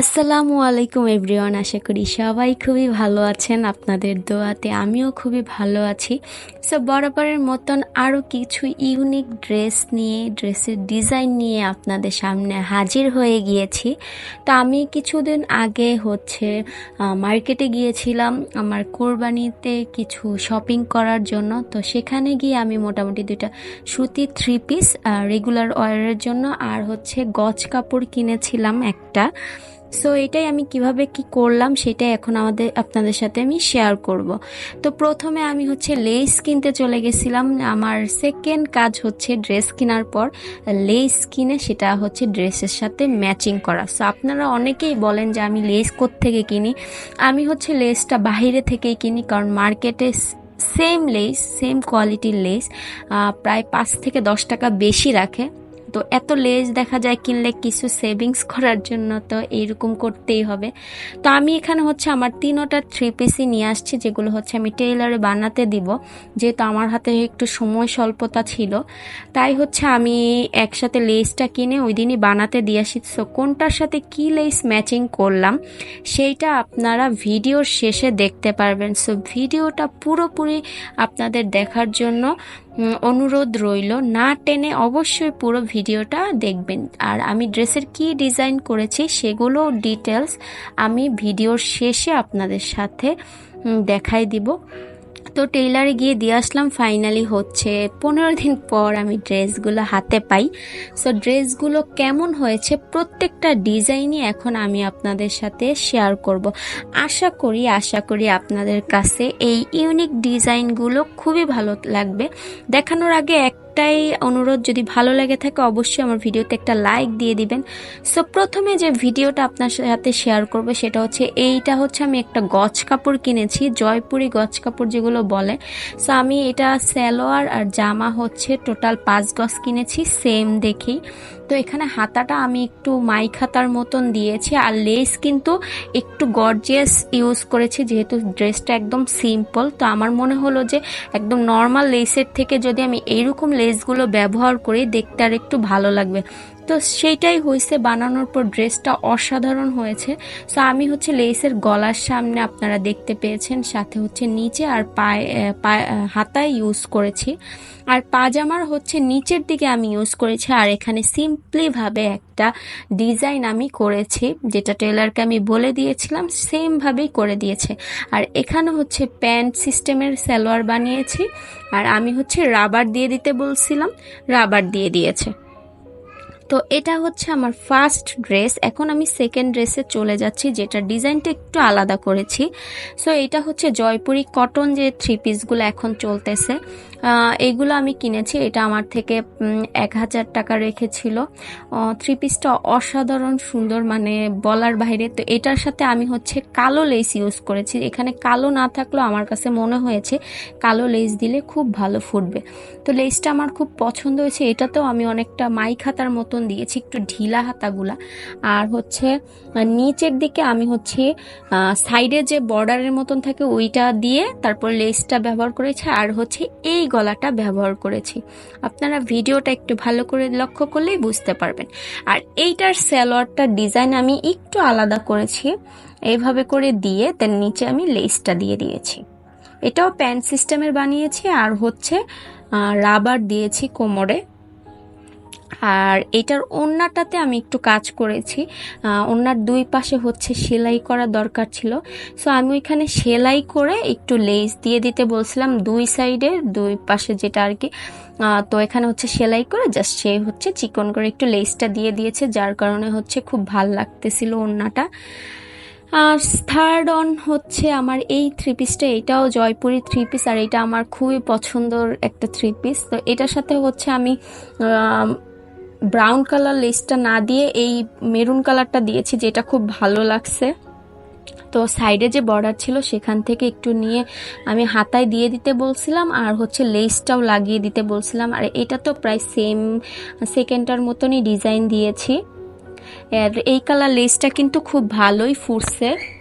আসসালামু আলাইকুম এভরিওয়ান, আশা করি সবাই খুবই ভালো আছেন। আপনাদের দোয়াতে আমিও খুবই ভালো আছি। সো বরাবরের মতন আরও কিছু ইউনিক ড্রেস নিয়ে, ড্রেসের ডিজাইন নিয়ে আপনাদের সামনে হাজির হয়ে গিয়েছি। তো আমি কিছুদিন আগে হচ্ছে মার্কেটে গিয়েছিলাম আমার কোরবানিতে কিছু শপিং করার জন্য। তো সেখানে গিয়ে আমি মোটামুটি দুইটা সুতির থ্রি পিস রেগুলার ওয়ারের জন্য আর হচ্ছে গজ কাপড় কিনেছিলাম একটা। সো এটাই আমি কীভাবে কি করলাম সেটাই এখন আমাদের, আপনাদের সাথে আমি শেয়ার করব। তো প্রথমে আমি হচ্ছে লেস কিনতে চলে গেছিলাম। আমার সেকেন্ড কাজ হচ্ছে ড্রেস কেনার পর লেস কিনে সেটা হচ্ছে ড্রেসের সাথে ম্যাচিং করা। সো আপনারা অনেকেই বলেন যে আমি লেস থেকে কিনি। আমি হচ্ছে লেসটা বাহিরে থেকেই কিনি কারণ মার্কেটে সেম লেস সেম কোয়ালিটির লেস প্রায় পাঁচ থেকে দশ টাকা বেশি রাখে। তো এত লেজ দেখা যায় কিনলে কিছু সেভিংস করার জন্য তো এইরকম করতেই হবে। তো আমি এখানে হচ্ছে আমার তিনোটা থ্রি পিসই নিয়ে আসছি, যেগুলো হচ্ছে আমি টেইলারে বানাতে দিব। যেহেতু আমার হাতে একটু সময় স্বল্পতা ছিল, তাই হচ্ছে আমি একসাথে লেসটা কিনে ওই দিনই বানাতে দিয়ে আসি। সো কোনটার সাথে কি লেস ম্যাচিং করলাম, সেইটা আপনারা ভিডিওর শেষে দেখতে পারবেন। সো ভিডিওটা পুরোপুরি আপনাদের দেখার জন্য অনুরোধ রইল, না টেনে অবশ্যই পুরো ভিডিওটা দেখবেন। আর আমি ড্রেসের কি ডিজাইন করেছি সেগুলো ডিটেলস আমি ভিডিওর শেষে আপনাদের সাথে দেখাই দিব। তো টেইলারে গিয়ে দিয়ে আসলাম ফাইনালি হচ্ছে পনেরো দিন পর আমি ড্রেসগুলো হাতে পাই। সো ড্রেসগুলো কেমন হয়েছে, প্রত্যেকটা ডিজাইনই এখন আমি আপনাদের সাথে শেয়ার করব। আশা করি আশা করি আপনাদের কাছে এই ইউনিক ডিজাইনগুলো খুবই ভালো লাগবে। দেখানোর আগে এক একটাই অনুরোধ, যদি ভালো লাগে থাকে অবশ্যই আমার ভিডিওতে একটা লাইক দিয়ে দিবেন। সো প্রথমে যে ভিডিওটা আপনার সাথে শেয়ার করব সেটা হচ্ছে, এইটা হচ্ছে আমি একটা গছ কাপড় কিনেছি, জয়পুরি গছ কাপড় যেগুলো বলে। সো আমি এটা স্যালোয়ার আর জামা হচ্ছে টোটাল পাঁচ গজ কিনেছি সেম দেখি তো এখানে হাতাটা আমি একটু মাইক হাতার মতন দিয়েছি, আর লেস কিন্তু একটু গর্জিয়াস ইউজ করেছি, যেহেতু ড্রেসটা একদম সিম্পল তো আমার মনে হলো যে একদম নর্মাল লেসের থেকে যদি আমি এইরকম লেসগুলো ব্যবহার করি, দেখতে আর একটু ভালো লাগবে। তো সেইটাই হয়েছে বানানোর পর ড্রেসটা অসাধারণ হয়েছে। সো আমি হচ্ছে লেসের গলার সামনে আপনারা দেখতে পেয়েছেন, সাথে হচ্ছে নিচে আর পায়ে হাতায় ইউজ করেছি। আর পাজামার হচ্ছে নিচের দিকে আমি ইউজ করেছি আর এখানে সিম্পলিভাবে একটা ডিজাইন আমি করেছি, যেটা টেলারকে আমি বলে দিয়েছিলাম সেমভাবেই করে দিয়েছে। আর এখানে হচ্ছে প্যান্ট সিস্টেমের সালোয়ার বানিয়েছি, আর আমি হচ্ছে রাবার দিয়ে দিতে বলছিলাম রাবার দিয়ে দিয়েছে। তো এটা হচ্ছে আমার ফার্স্ট ড্রেস এখন আমি সেকেন্ড ড্রেসে চলে যাচ্ছি, যেটা ডিজাইনটা একটু আলাদা করেছি। সো এটা হচ্ছে জয়পুরি কটন যে থ্রি পিসগুলো এখন চলতেছে। এইগুলো আমি কিনেছি। এটা আমার থেকে এক হাজার টাকা রেখেছিল। থ্রি পিসটা অসাধারণ সুন্দর মানে বলার বাইরে। তো এটার সাথে আমি হচ্ছে কালো লেস ইউজ করেছি। এখানে কালো না থাকলেও আমার কাছে মনে হয়েছে, কালো লেস দিলে খুব ভালো ফুটবে। তো লেসটা আমার খুব পছন্দ হয়েছে। এটাতেও আমি অনেকটা মাই খাতার মতন দিয়েছি, একটু ঢিলা হাতাগুলা। আর হচ্ছে নিচের দিকে আমি হচ্ছে সাইডে যে বর্ডারের মতন থাকে ওইটা দিয়ে তারপর লেসটা ব্যবহার করেছি। আর হচ্ছে এই গলাটা ব্যবহার করেছি। আপনারা ভিডিওটা একটু ভালো করে লক্ষ্য করলেই বুঝতে পারবেন। আর এইটার সেলোয়ারটা ডিজাইন আমি একটু আলাদা করেছি। এইভাবে করে দিয়ে তার নিচে আমি লেসটা দিয়ে দিয়েছি। এটাও প্যান্ট সিস্টেমের বানিয়েছি আর হচ্ছে রাবার দিয়েছি কোমরে। আর এটার ওন্নাটাতে আমি একটু কাজ করেছি। ওনার দুই পাশে হচ্ছে সেলাই করা দরকার ছিল। সো আমি ওইখানে সেলাই করে একটু লেস দিয়ে দিতে বলছিলাম দুই সাইডে দুই পাশে যেটা আর কি। তো এখানে হচ্ছে সেলাই করে জাস্ট সে হচ্ছে চিকন করে একটু লেসটা দিয়ে দিয়েছে, যার কারণে হচ্ছে খুব ভালো লাগতেছিল ওন্নাটা। আর থার্ড অন হচ্ছে আমার এই থ্রি পিসটা এটাও জয়পুরি থ্রি পিস আর এটা আমার খুবই পছন্দর একটা থ্রি পিস তো এটার সাথে হচ্ছে আমি ব্রাউন কালার লেসটা না দিয়ে এই মেরুন কালারটা দিয়েছি, যেটা খুব ভালো লাগছে। তো সাইডে যে বর্ডার ছিল, সেখান থেকে একটু নিয়ে আমি হাতায় দিয়ে দিতে বলছিলাম, আর হচ্ছে লেসটাও লাগিয়ে দিতে বলছিলাম। আর এটা তো প্রায় সেম সেকেন্ডটার মতনই ডিজাইন দিয়েছি। আর এই কালার লেসটা কিন্তু খুব ভালোই ফুটছে।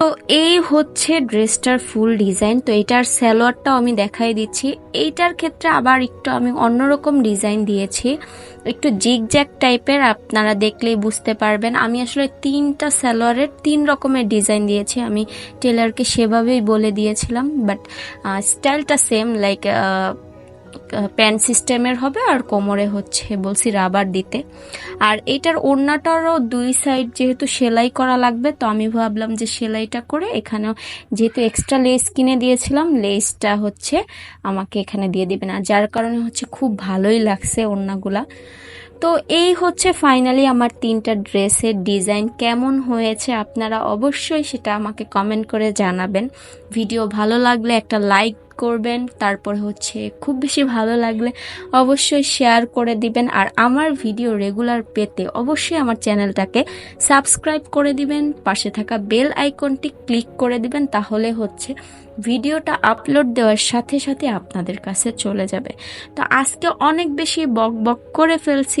তো এই হচ্ছে ড্রেসটার ফুল ডিজাইন। তো এটার স্যালোয়ারটাও আমি দেখাই দিচ্ছি। এইটার ক্ষেত্রে আবার একটু আমি অন্যরকম ডিজাইন দিয়েছি। একটু জিগজ্যাক টাইপের, আপনারা দেখলেই বুঝতে পারবেন। আমি আসলে তিনটা সালোয়ারের তিন রকমের ডিজাইন দিয়েছি। আমি টেলারকে সেভাবেই বলে দিয়েছিলাম, বাট স্টাইলটা সেম, লাইক প্যান্ট সিস্টেমের হবে আর কোমরে হচ্ছে বলছি রাবার দিতে। আর এটার ওড়নাটারও দুই সাইড যেহেতু সেলাই করা লাগবে, তো আমি ভাবলাম যে সেলাইটা করে এখানেও যেহেতু এক্সট্রা লেস কিনে দিয়েছিলাম লেসটা হচ্ছে আমাকে এখানে দিয়ে দেবে না যার কারণে হচ্ছে খুব ভালোই লাগছে ওড়নাগুলা। তো এই হচ্ছে ফাইনালি আমার তিনটা ড্রেসের ডিজাইন কেমন হয়েছে আপনারা অবশ্যই সেটা আমাকে কমেন্ট করে জানাবেন। ভিডিও ভালো লাগলে একটা লাইক করবেন, তারপর হচ্ছে খুব বেশি ভালো লাগলে অবশ্যই শেয়ার করে দিবেন। আর আমার ভিডিও রেগুলার পেতে অবশ্যই আমার চ্যানেলটাকে সাবস্ক্রাইব করে দিবেন, পাশে থাকা বেল আইকনটি ক্লিক করে দিবেন, তাহলে হচ্ছে ভিডিওটা আপলোড দেওয়ার সাথে সাথে আপনাদের কাছে চলে যাবে। তো আজকে অনেক বেশি বক বক করে ফেলছি